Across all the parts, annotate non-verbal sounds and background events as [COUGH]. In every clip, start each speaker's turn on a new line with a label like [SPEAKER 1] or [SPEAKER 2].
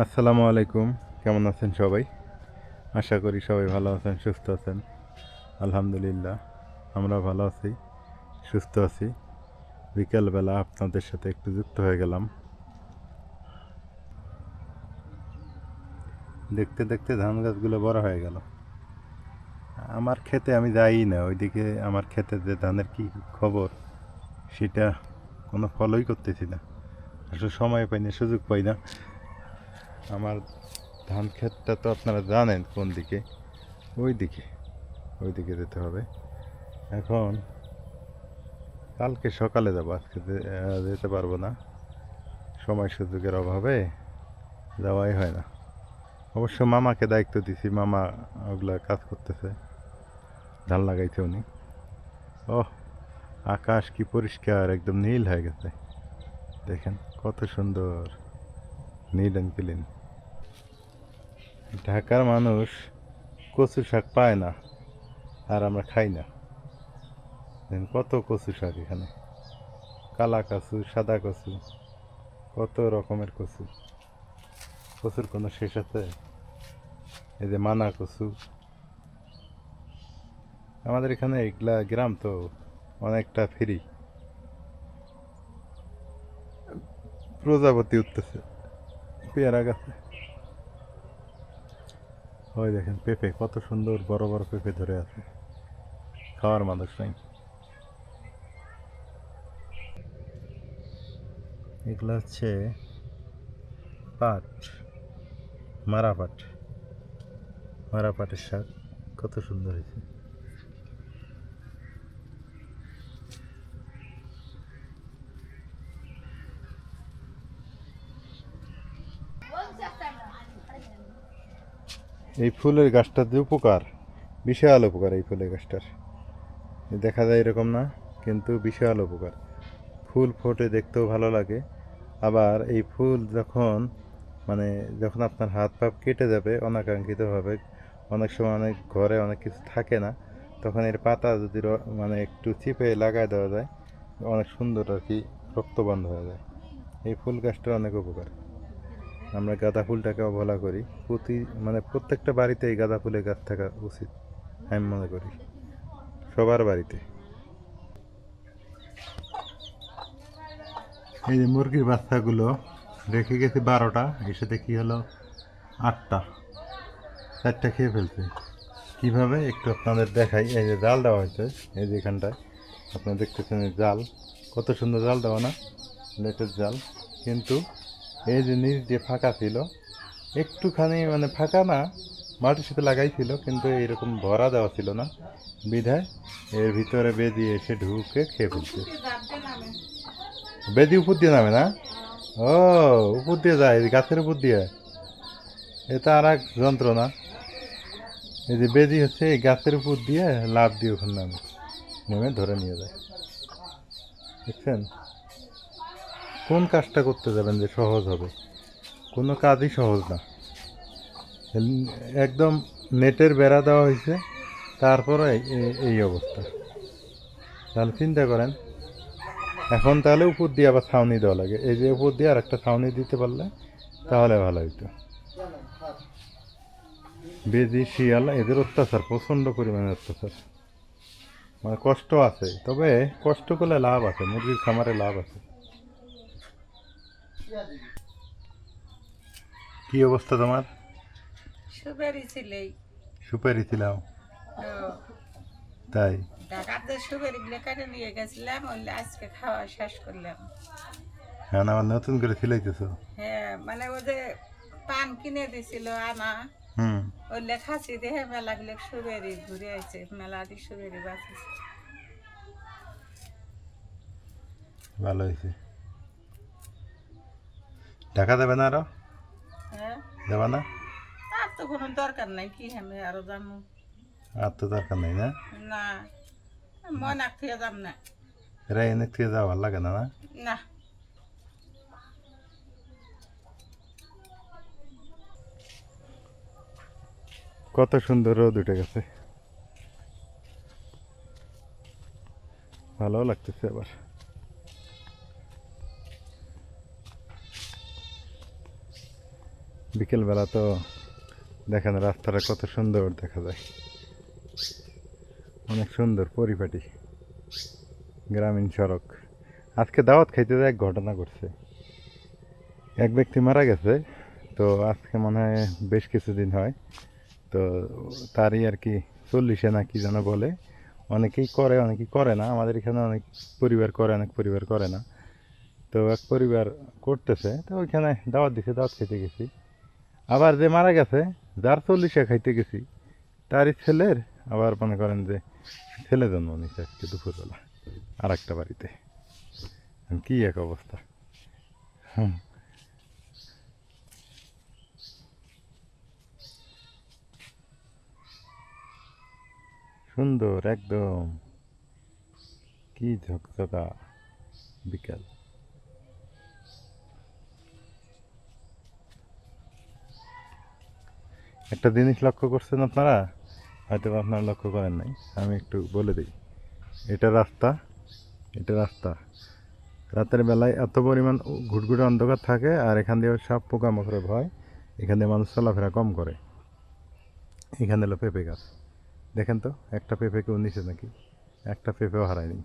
[SPEAKER 1] আসসালামু আলাইকুম। কেমন আছেন সবাই? আশা করি সবাই ভালো আছেন, সুস্থ আছেন। আলহামদুলিল্লাহ আমরা ভালো আছি, সুস্থ আছি। বিকেলবেলা আপনাদের সাথে একটু যুক্ত হয়ে গেলাম। দেখতে দেখতে ধান গাছগুলো বড় হয়ে গেল। আমার খেতে আমি যাই না, ওইদিকে আমার খেতে যে ধানের কি খবর, সেটা কোনো ফলোই করতেছি না। আসলে সময় পাই না, সুযোগ পাই না। আমার ধান ক্ষেতটা তো আপনারা জানেন কোন দিকে? ওই দিকে। ওই দিকে যেতে হবে। এখন কালকে সকালে যাব, আজকে যেতে পারব না। সময় সুযোগের অভাবে যাওয়াই হয় না। অবশ্য মামাকে দায়িত্ব দিছি, মামা ওগুলা কাজ করতেছে। ধান লাগাইছে উনি। ও আকাশ কি পরিষ্কার, একদম নীল হয়ে গেছে। দেখেন কত সুন্দর, নীল অ্যান্ড ক্লিন ঢাকার মানুষ কচু শাক পায় না, আর আমরা খাই না। কত কচু শাক এখানে। কালা কচু, সাদা কচু, কত রকমের কচু। কচুর কোনো শেষ আছে? এই যে মানা কচু। আমাদের এখানে এগুলা গ্রাম তো অনেকটা ফ্রি। প্রজাপতি উঠতেছে, পেয়ারা গাছে। ওই দেখেন পেঁপে, কত সুন্দর বড় বড় পেঁপে ধরে আছে। খাওয়ার মানুষ নাই। এগুলো হচ্ছে পাট মারা পাট মারা পাটের শাক, কত সুন্দর হয়েছে। এই ফুলের গাছটার যে উপকার, বিশাল উপকার এই ফুলের গাছটার। দেখা যায় এরকম না, কিন্তু বিশাল উপকার। ফুল ফোটে দেখতেও ভালো লাগে। আবার এই ফুল যখন মানে যখন আপনার হাত পা কেটে যাবে অনাকাঙ্ক্ষিতভাবে, অনেক সময় অনেক ঘরে অনেক কিছু থাকে না, তখন এর পাতা যদি মানে একটু চিপে লাগায় দেওয়া যায়, অনেক সুন্দর আর কি রক্ত বন্ধ হয়ে যায়। এই ফুল গাছটার অনেক উপকার। আমরা গাঁদা ফুলটাকে অবহেলা করি। প্রতি মানে প্রত্যেকটা বাড়িতে এই গাঁদা ফুলের গাছ থাকা উচিত, আমি মনে করি। সবার বাড়িতে। এই যে মুরগির বাচ্চাগুলো, রেখে গেছি বারোটা, এসে দেখি হলো আটটা। চারটা খেয়ে ফেলছে। কীভাবে? একটু আপনাদের দেখাই। এই যে জাল দেওয়া হয়েছে, এই যে এখানটায়। আপনারা দেখতেছেন জাল। কত সুন্দর জাল দেওয়া না? নেটের জাল। কিন্তু এই যে নিচ দিয়ে ফাঁকা ছিল একটুখানি মানে ফাঁকা না মাটির সাথে লাগাইছিল কিন্তু এইরকম ভরা দেওয়া ছিল না। বিধায় এর ভিতরে বেদি এসে ঢুকে খেয়ে ফেলছে। বেদি উপর দিয়ে নামে না? ও উপর দিয়ে যায় এই গাছের উপর দিয়ে। এটা আর এক যন্ত্রণা। এই যে বেদি হচ্ছে এই গাছের উপর দিয়ে লাভ দিয়ে ওখানে নামে। নেমে ধরে নিয়ে যায়। দেখছেন? কোন কাজটা করতে যাবেন যে সহজ হবে? কোনো কাজই সহজ না। একদম নেটের বেড়া দেওয়া হয়েছে, তারপরে এই- অবস্থা। তাহলে চিন্তা করেন, এখন তাহলে উপর দিয়ে আবার ছাউনি দেওয়া লাগে। এই যে উপর দিয়ে আর একটা ছাউনি দিতে পারলে তাহলে ভালো হইতো। বেজি, শিয়াল, এদের অত্যাচার, প্রচণ্ড পরিমাণে অত্যাচার। মানে কষ্ট আছে, তবে কষ্ট করলে লাভ আছে, মুরগির খামারে লাভ আছে। কি অবস্থা তোমার?
[SPEAKER 2] সুপারি ছিলেই।
[SPEAKER 1] সুপারি ছিলাম। তাই?
[SPEAKER 2] ঢাকাতে সুপারি গুলো কেটে নিয়ে গেছিলাম ওই আজকে খাওয়া শেষ করলাম।
[SPEAKER 1] এখন আবার নতুন করে ছিলাইতেছো
[SPEAKER 2] হ্যাঁ মানে ও যে পান কিনে দিছিল আনা
[SPEAKER 1] হুম।
[SPEAKER 2] ওই লেখাছি দেখে মেলা গুলো সুপারি ঘুরে আছে মেলা দি সুপারি বাঁচিছে।
[SPEAKER 1] ভালো হয়েছে। ঢাকা দেবে না আরও?
[SPEAKER 2] হ্যাঁ।
[SPEAKER 1] দেবা না?
[SPEAKER 2] আর তো কোনো দরকার নাই কি আমি আরও জানব।
[SPEAKER 1] আর তো দরকার নেই না?
[SPEAKER 2] না মন আঁকিয়ে যাম না।
[SPEAKER 1] এরা এনে থেকে যাওয়া ভালো লাগে না না?
[SPEAKER 2] না।
[SPEAKER 1] কত সুন্দর রোদ উঠে গেছে। ভালো লাগতেছে আবার। বিকেলবেলা তো দেখেন রাস্তাটা কত সুন্দর দেখা যায়। অনেক সুন্দর পরিপাটি গ্রামীণ সড়ক। আজকে দাওয়াত খাইতে এক ঘটনা ঘটছে। এক ব্যক্তি মারা গেছে, তো আজকে মনে হয় বেশ কিছুদিন হয়। তো তারই আর কি চল্লিশে না কি যেন বলে। অনেকেই করে অনেকেই করে না। আমাদের এখানে অনেক পরিবার করে, অনেক পরিবার করে না। তো এক পরিবার করতেছে, তো ওইখানে দাওয়াত দিছে, দাওয়াত খেতে গেছি। আবার যে মারা গেছে, যার চল্লিশে খাইতে গেছি, তারই ছেলের আবার মনে করেন যে ছেলে জন্ম নিছে আজকে দুপুরবেলা আর একটা বাড়িতে কি এক অবস্থা? সুন্দর একদম। কি ঝকঝকা বিকাল। একটা জিনিস লক্ষ্য করছেন আপনারা? হয়তো আপনারা লক্ষ্য করেন নাই। আমি একটু বলে দিই। এটা রাস্তা এটা রাস্তা। রাতের বেলায় এত পরিমাণ ঘুটঘুটে অন্ধকার থাকে আর এখান দিয়ে সব পোকামাকড়ে ভয়। এখান দিয়ে মানুষ চলাফেরা কম করে। এখানে হলো পেঁপে গাছ। দেখেন তো, একটা পেঁপে কেউ নিচে নাকি? একটা পেঁপেও হারায়নি।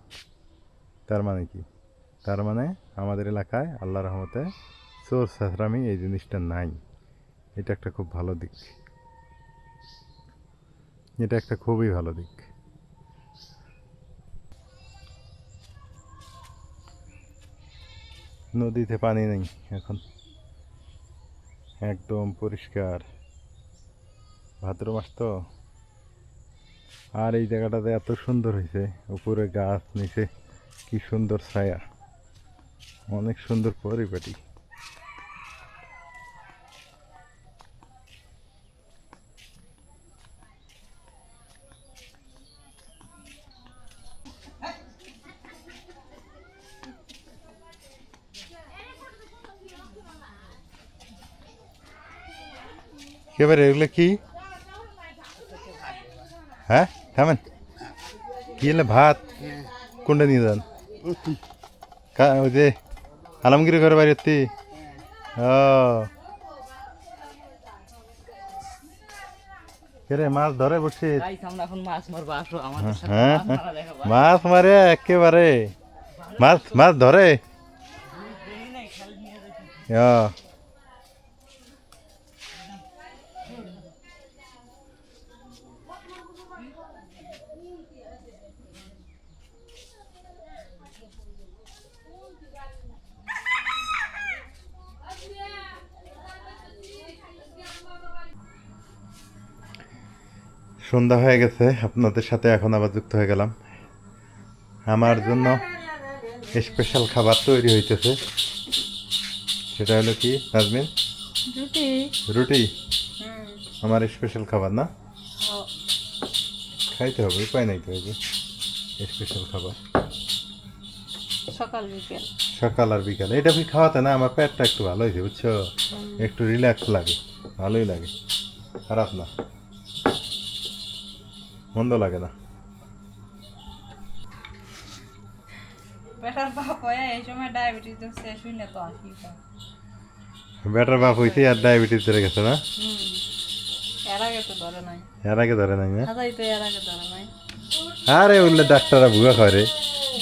[SPEAKER 1] তার মানে কি? তার মানে আমাদের এলাকায় আল্লাহ রহমতে চোর সাঁতরামি এই জিনিসটা নাই। এটা একটা খুব ভালো দিক। এটা একটা খুবই ভালো দিক। নদীতে পানি নেই এখন। একদম পরিষ্কার। ভাদ্র মাস তো। আর এই জায়গাটাতে এত সুন্দর হয়েছে। উপরে গাছ নিচে। কি সুন্দর ছায়া। অনেক সুন্দর পরিপাটি। এবারে এগুলো কি হ্যাঁ থামেন কি এলে ভাত কোনটা নিয়ে যান কা- ওই যে আলমগীর ঘরে বাইরে ও রে মাছ ধরে বসে
[SPEAKER 3] মাছ মারে
[SPEAKER 1] একেবারে মাছ মাছ ধরে ও। সন্ধ্যা হয়ে গেছে আপনাদের সাথে এখন আবার যুক্ত হয়ে গেলাম। আমার জন্য স্পেশাল খাবার তৈরি হইতেছে। সেটা হলো কি নাজমিন?
[SPEAKER 2] রুটি।
[SPEAKER 1] রুটি? আমার স্পেশাল খাবার না? খাইতে হবে উপায় নাই তো স্পেশাল খাবার।
[SPEAKER 2] সকাল বিকেল।
[SPEAKER 1] সকাল আর বিকাল। এটা কি খাওয়াতে না আমার পেটটা একটু ভালো হয়েছে বুঝছ? একটু রিল্যাক্স লাগে ভালোই লাগে। খারাপ না। মন্দ লাগে না।
[SPEAKER 2] বেটার বাপ হয়ে এই সময় ডায়াবেটিস হচ্ছে শুনে তো আসি
[SPEAKER 1] ব্যাটার বাপ হয়েছে আর ডায়াবেটিস ধরে গেছে না?
[SPEAKER 2] এর আগে তো ধরে নাই।
[SPEAKER 1] এর আগে ধরে নাই না?
[SPEAKER 2] তো এর আগে ধরে নাই।
[SPEAKER 1] আরে বললে ডাক্তাররা ভুয়া করে।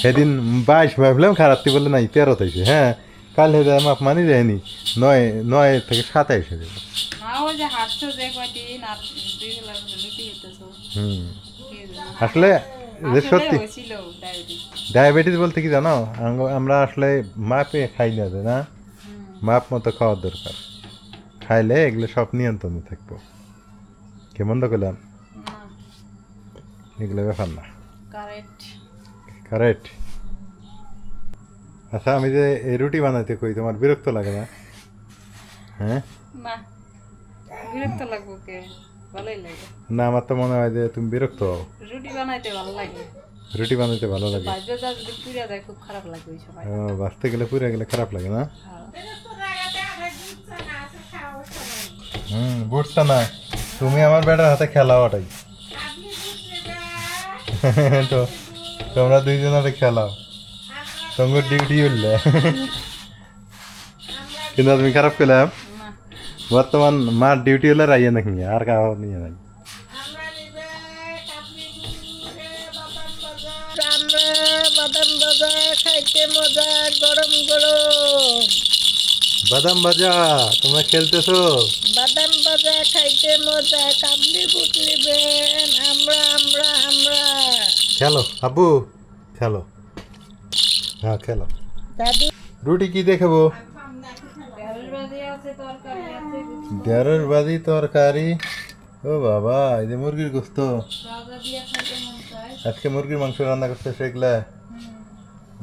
[SPEAKER 1] সেদিন বাইশ ভাবলাম খারাপ বললে নাই তেরো তাইছে হ্যাঁ? কাল হেদে মাপ মানি যায়নি। নয় নয় থেকে সাতাইশ হয়ে যাবে।
[SPEAKER 2] না ওই যে হাঁটছো যে কয়দিন আর দুই বেলা রুটি খেতেছো।
[SPEAKER 1] হুম। আসলে যে সত্যি
[SPEAKER 2] ডায়াবেটিস
[SPEAKER 1] বলতে কি জানো? আমরা আসলে মাপে খাই না না? মাপ মতো খাওয়ার দরকার। খাইলে এগুলো সব নিয়ন্ত্রণে থাকব। কেমন তো করলাম? এগুলো ব্যাপার না।
[SPEAKER 2] কারেক্ট
[SPEAKER 1] কারেক্ট আচ্ছা আমি যে রুটি বানাইতে কই তোমার বিরক্ত লাগে না? হ্যাঁ?
[SPEAKER 2] না বিরক্ত লাগবো কে? ভালোই লাগে।
[SPEAKER 1] না আমার তো মনে হয় যে তুমি বিরক্ত হও।
[SPEAKER 2] রুটি বানাইতে ভালো লাগে।
[SPEAKER 1] রুটি বানাইতে ভালো লাগে।
[SPEAKER 2] বাজে যা যদি পুড়িয়া যায় খুব খারাপ লাগবে ওই সময়।
[SPEAKER 1] ও, গেলে পুরে গেলে খারাপ লাগে না?
[SPEAKER 2] হ্যাঁ।
[SPEAKER 1] হুম বুঝছ না? তুমি আমার বেটার হাতে খেলাও ওটাই। [LAUGHS] তো তোমরা দুইজন হাতে খেলাও। সঙ্গে ডিউটি উঠলে কিন্তু তুমি খারাপ পেলাম বর্তমান মার ডিউটি হলে রাইয়ে নাকি, আর কাউ নিয়ে নাই।
[SPEAKER 2] বাদাম বাজা খাইতে মজা গরম গরম
[SPEAKER 1] বাদাম ভাজা, তোমরা খেলতেছো?
[SPEAKER 2] বাদাম বাজা খাইতে মজা কাবলি বুট নিবেন আমরা আমরা আমরা
[SPEAKER 1] খেলো, আব্বু, খেলো। হ্যাঁ খেলো
[SPEAKER 2] দাদি
[SPEAKER 1] রুটি কি দেখাবো? ঢেঁড়স বাজি তরকারি। ও বাবা এই যে মুরগির গোস্ত। আজকে মুরগির মাংস রান্না করতে শিখলে।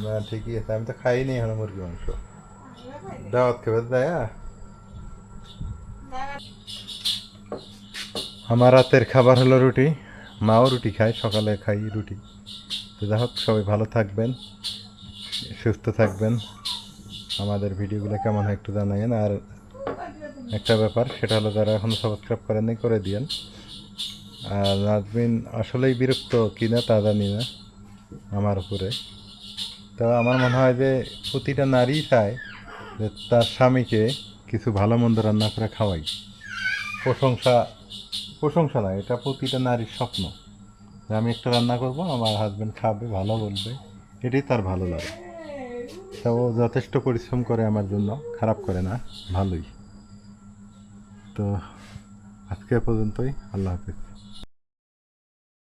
[SPEAKER 1] না ঠিকই আছে আমি তো খাইনি এখন মুরগির মাংস। দাওয়াত খেবে দেয়। আমার রাতের খাবার হলো রুটি। মাও রুটি খায় সকালে খাই রুটি। তো যাই হোক সবাই ভালো থাকবেন। সুস্থ থাকবেন। আমাদের ভিডিওগুলো কেমন হয় একটু জানাবেন আর একটা ব্যাপার, সেটা হলো যারা এখনও সাবস্ক্রাইব করেননি, করে দিয়েন। আর নাজমিন আসলেই বিরক্ত কিনা তা জানি না, আমার উপরে। তো আমার মনে হয় যে প্রতিটা নারী চায় যে তার স্বামীকে কিছু ভালো মন্দ রান্না করে খাওয়াই। প্রশংসা প্রশংসা নয়, এটা প্রতিটা নারীর স্বপ্ন। যে আমি একটা রান্না করব, আমার হাজব্যান্ড খাবে, ভালো বলবে, এটাই তার ভালো লাগে। তা ও যথেষ্ট পরিশ্রম করে আমার জন্য, খারাপ করে না, ভালোই। তো আজকে পর্যন্তই, আল্লাহ হাফিজ।